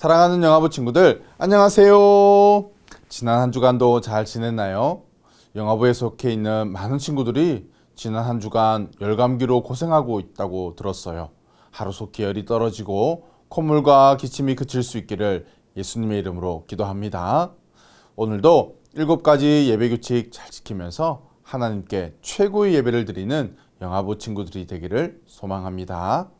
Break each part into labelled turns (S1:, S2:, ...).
S1: 사랑하는 영화부 친구들, 안녕하세요. 지난 한 주간도 잘 지냈나요? 영화부에 속해 있는 많은 친구들이 지난 한 주간 열감기로 고생하고 있다고 들었어요. 하루속히 열이 떨어지고 콧물과 기침이 그칠 수 있기를 예수님의 이름으로 기도합니다. 오늘도 일곱 가지 예배 규칙 잘 지키면서 하나님께 최고의 예배를 드리는 영화부 친구들이 되기를 소망합니다.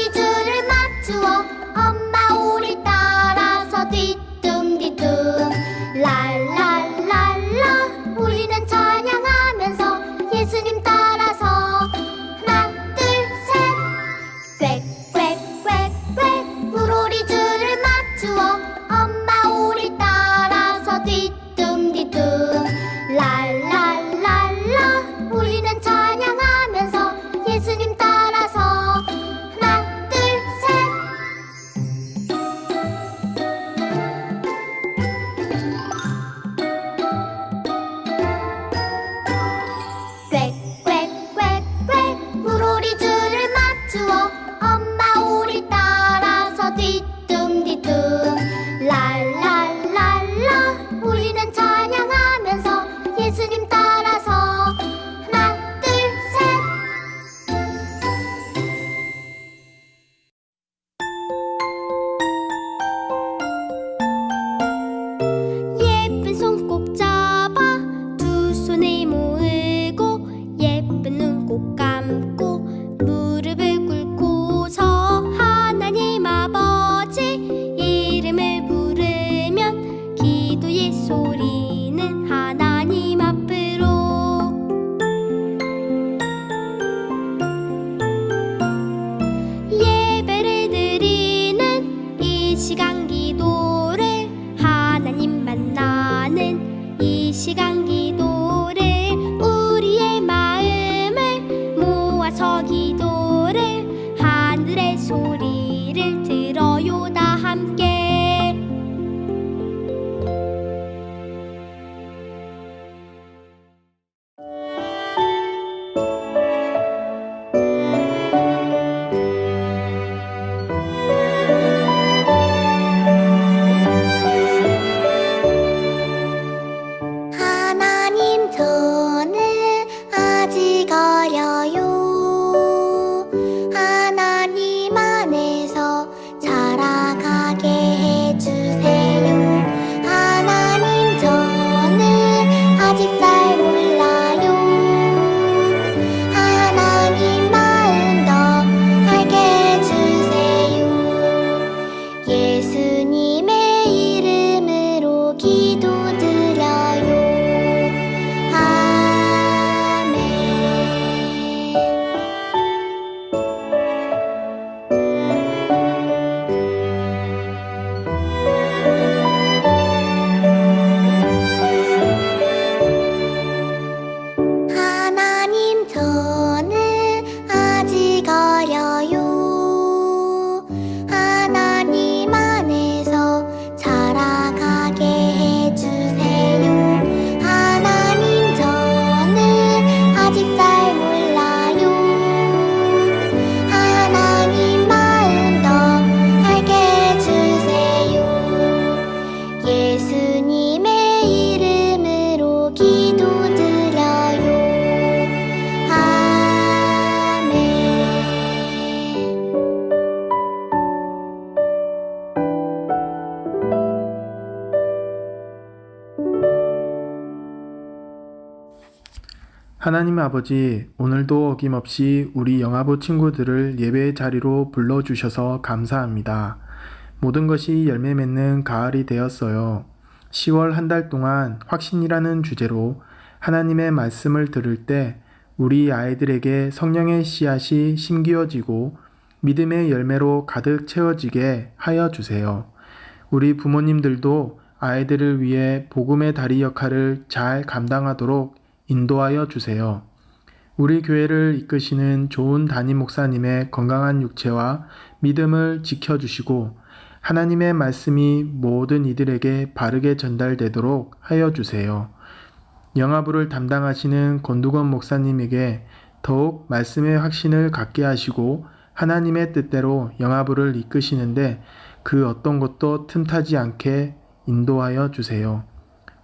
S2: already do
S3: 하나님 아버지, 오늘도 어김없이 우리 영아부 친구들을 예배의 자리로 불러주셔서 감사합니다. 모든 것이 열매 맺는 가을이 되었어요. 10월 한 달 동안 확신이라는 주제로 하나님의 말씀을 들을 때 우리 아이들에게 성령의 씨앗이 심기어지고 믿음의 열매로 가득 채워지게 하여 주세요. 우리 부모님들도 아이들을 위해 복음의 다리 역할을 잘 감당하도록 인도하여 주세요. 우리 교회를 이끄시는 좋은 담임 목사님의 건강한 육체와 믿음을 지켜주시고 하나님의 말씀이 모든 이들에게 바르게 전달되도록 하여 주세요. 영화부를 담당하시는 권두건 목사님에게 더욱 말씀의 확신을 갖게 하시고 하나님의 뜻대로 영화부를 이끄시는데 그 어떤 것도 틈타지 않게 인도하여 주세요.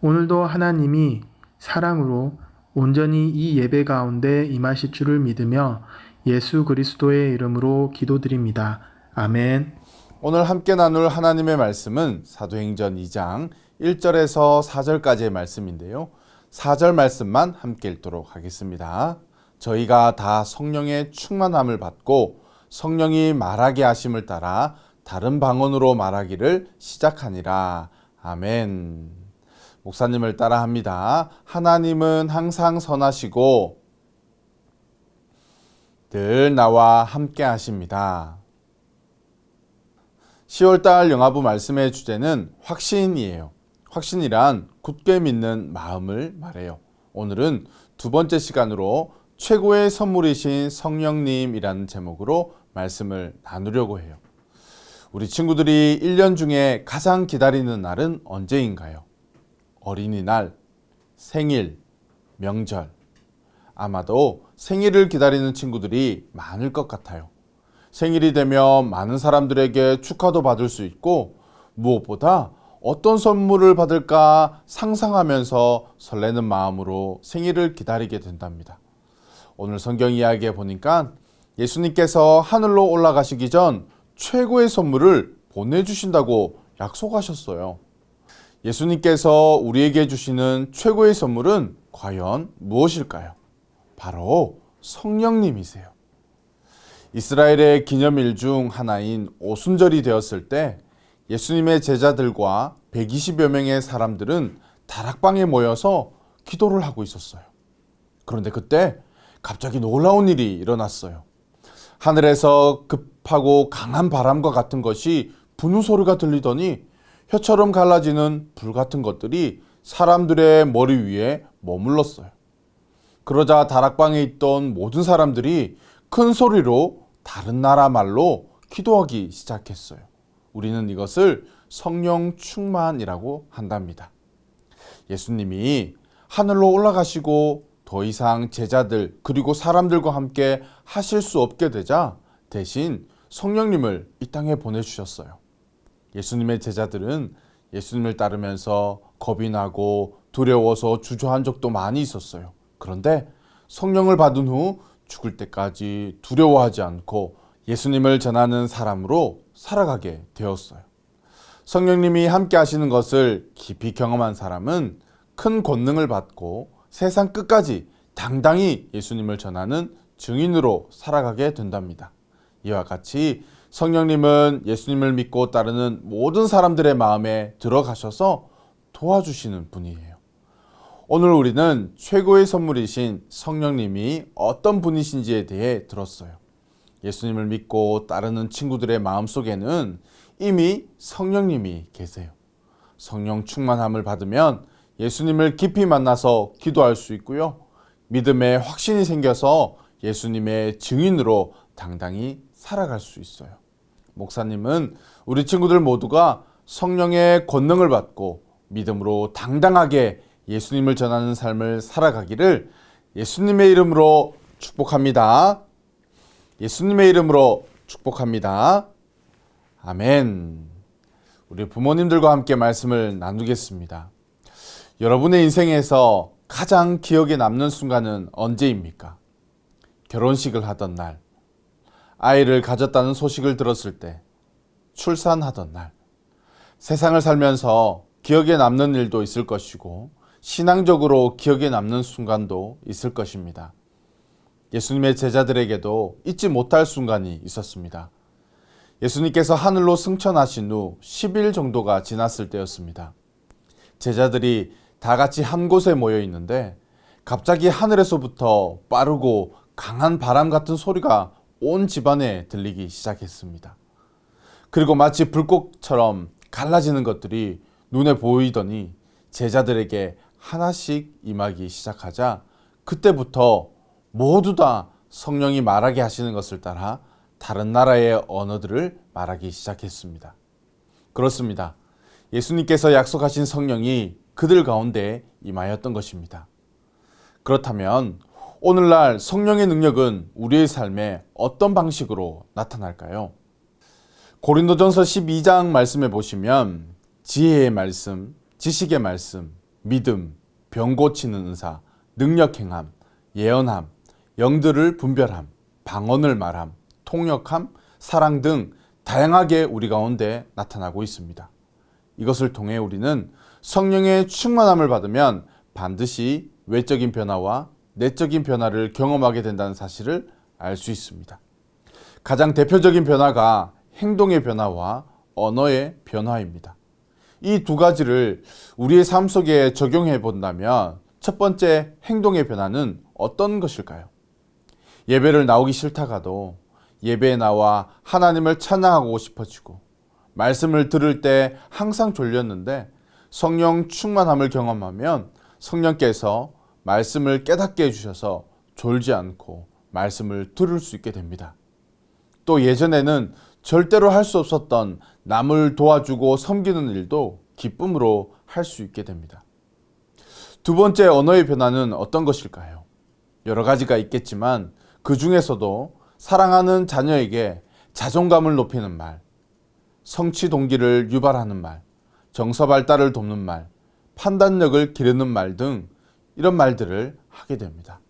S3: 오늘도 하나님이 사랑으로 온전히 이 예배 가운데 임하실 줄을 믿으며 예수 그리스도의 이름으로 기도드립니다. 아멘.
S1: 오늘 함께 나눌 하나님의 말씀은 사도행전 2장 1절에서 4절까지의 말씀인데요. 4절 말씀만 함께 읽도록 하겠습니다. 저희가 다 성령의 충만함을 받고 성령이 말하게 하심을 따라 다른 방언으로 말하기를 시작하니라. 아멘. 목사님을 따라 합니다. 하나님은 항상 선하시고 늘 나와 함께 하십니다. 10월달 영화부 말씀의 주제는 확신이에요. 확신이란 굳게 믿는 마음을 말해요. 오늘은 두 번째 시간으로 최고의 선물이신 성령님이라는 제목으로 말씀을 나누려고 해요. 우리 친구들이 1년 중에 가장 기다리는 날은 언제인가요? 어린이날, 생일, 명절. 아마도 생일을 기다리는 친구들이 많을 것 같아요. 생일이 되면 많은 사람들에게 축하도 받을 수 있고 무엇보다 어떤 선물을 받을까 상상하면서 설레는 마음으로 생일을 기다리게 된답니다. 오늘 성경 이야기에 보니까 예수님께서 하늘로 올라가시기 전 최고의 선물을 보내주신다고 약속하셨어요. 예수님께서 우리에게 주시는 최고의 선물은 과연 무엇일까요? 바로 성령님이세요. 이스라엘의 기념일 중 하나인 오순절이 되었을 때 예수님의 제자들과 120여 명의 사람들은 다락방에 모여서 기도를 하고 있었어요. 그런데 그때 갑자기 놀라운 일이 일어났어요. 하늘에서 급하고 강한 바람과 같은 것이 부는 소리가 들리더니 혀처럼 갈라지는 불 같은 것들이 사람들의 머리 위에 머물렀어요. 그러자 다락방에 있던 모든 사람들이 큰 소리로 다른 나라 말로 기도하기 시작했어요. 우리는 이것을 성령 충만이라고 한답니다. 예수님이 하늘로 올라가시고 더 이상 제자들 그리고 사람들과 함께 하실 수 없게 되자 대신 성령님을 이 땅에 보내주셨어요. 예수님의 제자들은 예수님을 따르면서 겁이 나고 두려워서 주저한 적도 많이 있었어요. 그런데 성령을 받은 후 죽을 때까지 두려워하지 않고 예수님을 전하는 사람으로 살아가게 되었어요. 성령님이 함께 하시는 것을 깊이 경험한 사람은 큰 권능을 받고 세상 끝까지 당당히 예수님을 전하는 증인으로 살아가게 된답니다. 이와 같이 성령님은 예수님을 믿고 따르는 모든 사람들의 마음에 들어가셔서 도와주시는 분이에요. 오늘 우리는 최고의 선물이신 성령님이 어떤 분이신지에 대해 들었어요. 예수님을 믿고 따르는 친구들의 마음 속에는 이미 성령님이 계세요. 성령 충만함을 받으면 예수님을 깊이 만나서 기도할 수 있고요. 믿음에 확신이 생겨서 예수님의 증인으로 당당히 살아갈 수 있어요. 목사님은 우리 친구들 모두가 성령의 권능을 받고 믿음으로 당당하게 예수님을 전하는 삶을 살아가기를 예수님의 이름으로 축복합니다. 예수님의 이름으로 축복합니다. 아멘. 우리 부모님들과 함께 말씀을 나누겠습니다. 여러분의 인생에서 가장 기억에 남는 순간은 언제입니까? 결혼식을 하던 날, 아이를 가졌다는 소식을 들었을 때, 출산하던 날, 세상을 살면서 기억에 남는 일도 있을 것이고, 신앙적으로 기억에 남는 순간도 있을 것입니다. 예수님의 제자들에게도 잊지 못할 순간이 있었습니다. 예수님께서 하늘로 승천하신 후 10일 정도가 지났을 때였습니다. 제자들이 다 같이 한 곳에 모여 있는데 갑자기 하늘에서부터 빠르고 강한 바람 같은 소리가 온 집안에 들리기 시작했습니다. 그리고 마치 불꽃처럼 갈라지는 것들이 눈에 보이더니 제자들에게 하나씩 임하기 시작하자 그때부터 모두 다 성령이 말하게 하시는 것을 따라 다른 나라의 언어들을 말하기 시작했습니다. 그렇습니다. 예수님께서 약속하신 성령이 그들 가운데 임하였던 것입니다. 그렇다면 오늘날 성령의 능력은 우리의 삶에 어떤 방식으로 나타날까요? 고린도전서 12장 말씀에 보시면 지혜의 말씀, 지식의 말씀, 믿음, 병 고치는 은사, 능력 행함, 예언함, 영들을 분별함, 방언을 말함, 통역함, 사랑 등 다양하게 우리 가운데 나타나고 있습니다. 이것을 통해 우리는 성령의 충만함을 받으면 반드시 외적인 변화와 내적인 변화를 경험하게 된다는 사실을 알 수 있습니다. 가장 대표적인 변화가 행동의 변화와 언어의 변화입니다. 이 두 가지를 우리의 삶 속에 적용해 본다면 첫 번째 행동의 변화는 어떤 것일까요? 예배를 나오기 싫다가도 예배에 나와 하나님을 찬양하고 싶어지고 말씀을 들을 때 항상 졸렸는데 성령 충만함을 경험하면 성령께서 말씀을 깨닫게 해주셔서 졸지 않고 말씀을 들을 수 있게 됩니다. 또 예전에는 절대로 할 수 없었던 남을 도와주고 섬기는 일도 기쁨으로 할 수 있게 됩니다. 두 번째 언어의 변화는 어떤 것일까요? 여러 가지가 있겠지만 그 중에서도 사랑하는 자녀에게 자존감을 높이는 말, 성취 동기를 유발하는 말, 정서 발달을 돕는 말, 판단력을 기르는 말 등 이런 말들을 하게 됩니다.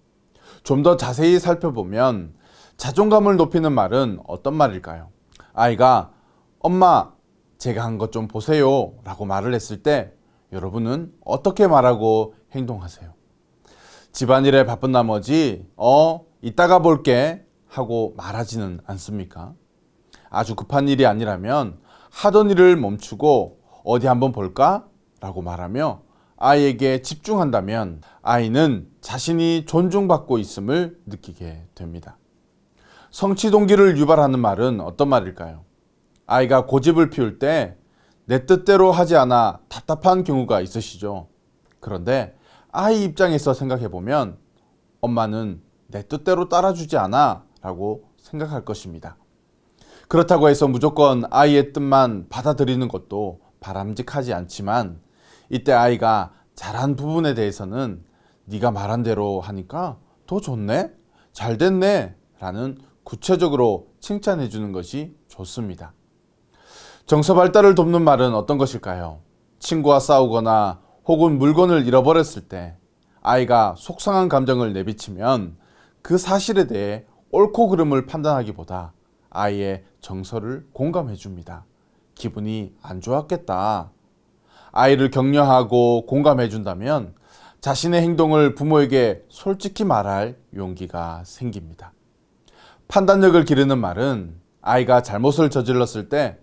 S1: 좀 더 자세히 살펴보면 자존감을 높이는 말은 어떤 말일까요? 아이가 엄마 제가 한 것 좀 보세요 라고 말을 했을 때 여러분은 어떻게 말하고 행동하세요? 집안일에 바쁜 나머지 어 이따가 볼게 하고 말하지는 않습니까? 아주 급한 일이 아니라면 하던 일을 멈추고 어디 한번 볼까? 라고 말하며 아이에게 집중한다면 아이는 자신이 존중받고 있음을 느끼게 됩니다. 성취 동기를 유발하는 말은 어떤 말일까요? 아이가 고집을 피울 때 내 뜻대로 하지 않아 답답한 경우가 있으시죠? 그런데 아이 입장에서 생각해 보면 엄마는 내 뜻대로 따라주지 않아 라고 생각할 것입니다. 그렇다고 해서 무조건 아이의 뜻만 받아들이는 것도 바람직하지 않지만 이때 아이가 잘한 부분에 대해서는 네가 말한 대로 하니까 더 좋네? 잘 됐네? 라는 구체적으로 칭찬해 주는 것이 좋습니다. 정서 발달을 돕는 말은 어떤 것일까요? 친구와 싸우거나 혹은 물건을 잃어버렸을 때 아이가 속상한 감정을 내비치면 그 사실에 대해 옳고 그름을 판단하기보다 아이의 정서를 공감해 줍니다. 기분이 안 좋았겠다. 아이를 격려하고 공감해 준다면 자신의 행동을 부모에게 솔직히 말할 용기가 생깁니다. 판단력을 기르는 말은 아이가 잘못을 저질렀을 때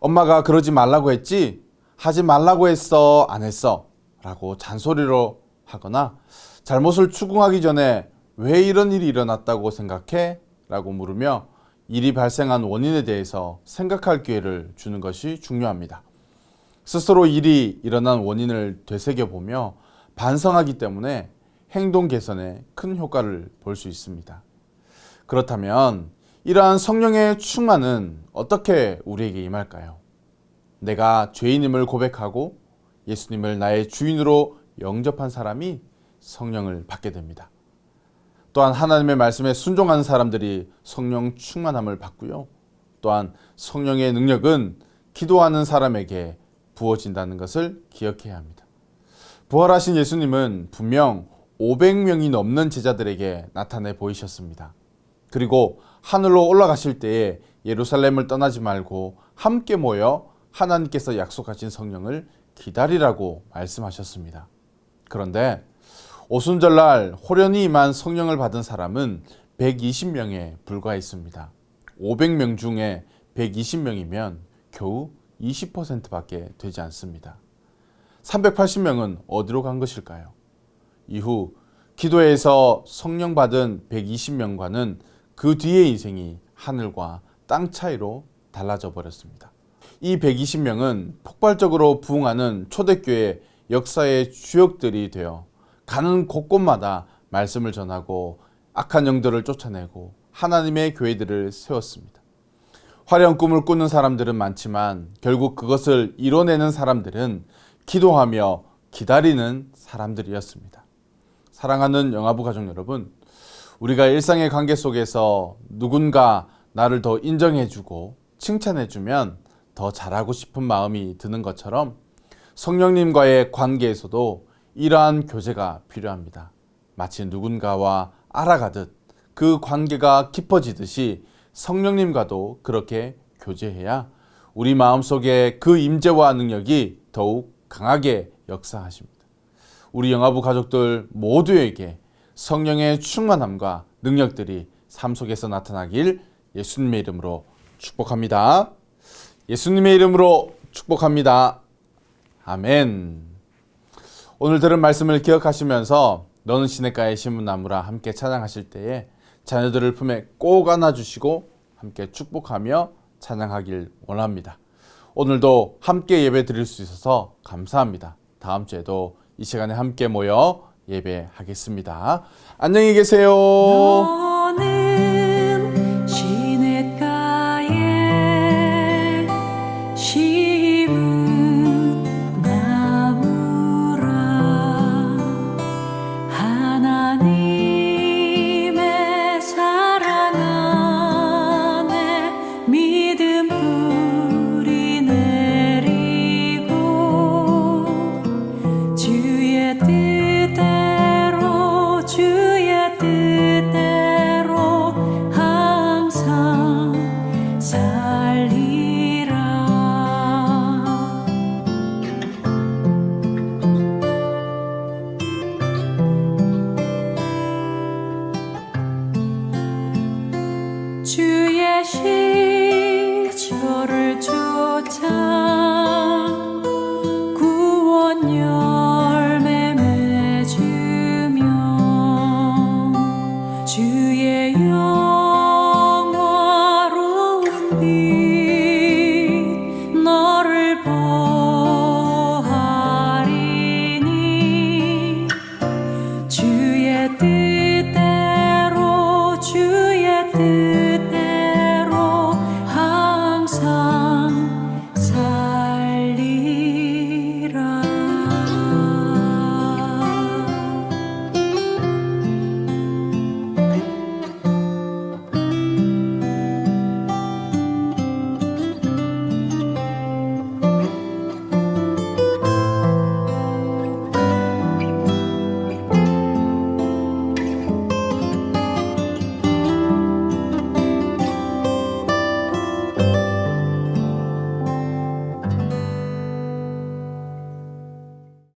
S1: 엄마가 그러지 말라고 했지? 하지 말라고 했어? 안 했어? 라고 잔소리로 하거나 잘못을 추궁하기 전에 왜 이런 일이 일어났다고 생각해? 라고 물으며 일이 발생한 원인에 대해서 생각할 기회를 주는 것이 중요합니다. 스스로 일이 일어난 원인을 되새겨보며 반성하기 때문에 행동 개선에 큰 효과를 볼 수 있습니다. 그렇다면 이러한 성령의 충만은 어떻게 우리에게 임할까요? 내가 죄인임을 고백하고 예수님을 나의 주인으로 영접한 사람이 성령을 받게 됩니다. 또한 하나님의 말씀에 순종하는 사람들이 성령 충만함을 받고요. 또한 성령의 능력은 기도하는 사람에게 부어진다는 것을 기억해야 합니다. 부활하신 예수님은 분명 500명이 넘는 제자들에게 나타내 보이셨습니다. 그리고 하늘로 올라가실 때에 예루살렘을 떠나지 말고 함께 모여 하나님께서 약속하신 성령을 기다리라고 말씀하셨습니다. 그런데 오순절날 호련히 임한 성령을 받은 사람은 120명에 불과했습니다. 500명 중에 120명이면 겨우 20%밖에 되지 않습니다. 380명은 어디로 간 것일까요? 이후 기도에서 성령 받은 120명과는 그 뒤의 인생이 하늘과 땅 차이로 달라져 버렸습니다. 이 120명은 폭발적으로 부흥하는 초대교회 역사의 주역들이 되어 가는 곳곳마다 말씀을 전하고 악한 영들을 쫓아내고 하나님의 교회들을 세웠습니다. 화려한 꿈을 꾸는 사람들은 많지만 결국 그것을 이뤄내는 사람들은 기도하며 기다리는 사람들이었습니다. 사랑하는 영화부 가족 여러분, 우리가 일상의 관계 속에서 누군가 나를 더 인정해주고 칭찬해주면 더 잘하고 싶은 마음이 드는 것처럼 성령님과의 관계에서도 이러한 교제가 필요합니다. 마치 누군가와 알아가듯 그 관계가 깊어지듯이 성령님과도 그렇게 교제해야 우리 마음속에 그 임재와 능력이 더욱 강하게 역사하십니다. 우리 영화부 가족들 모두에게 성령의 충만함과 능력들이 삶 속에서 나타나길 예수님의 이름으로 축복합니다. 예수님의 이름으로 축복합니다. 아멘. 오늘 들은 말씀을 기억하시면서 너는 시냇가에 심은 나무라 함께 찬양하실 때에 자녀들을 품에 꼭 안아주시고 함께 축복하며 찬양하길 원합니다. 오늘도 함께 예배 드릴 수 있어서 감사합니다. 다음 주에도 이 시간에 함께 모여 예배하겠습니다. 안녕히 계세요.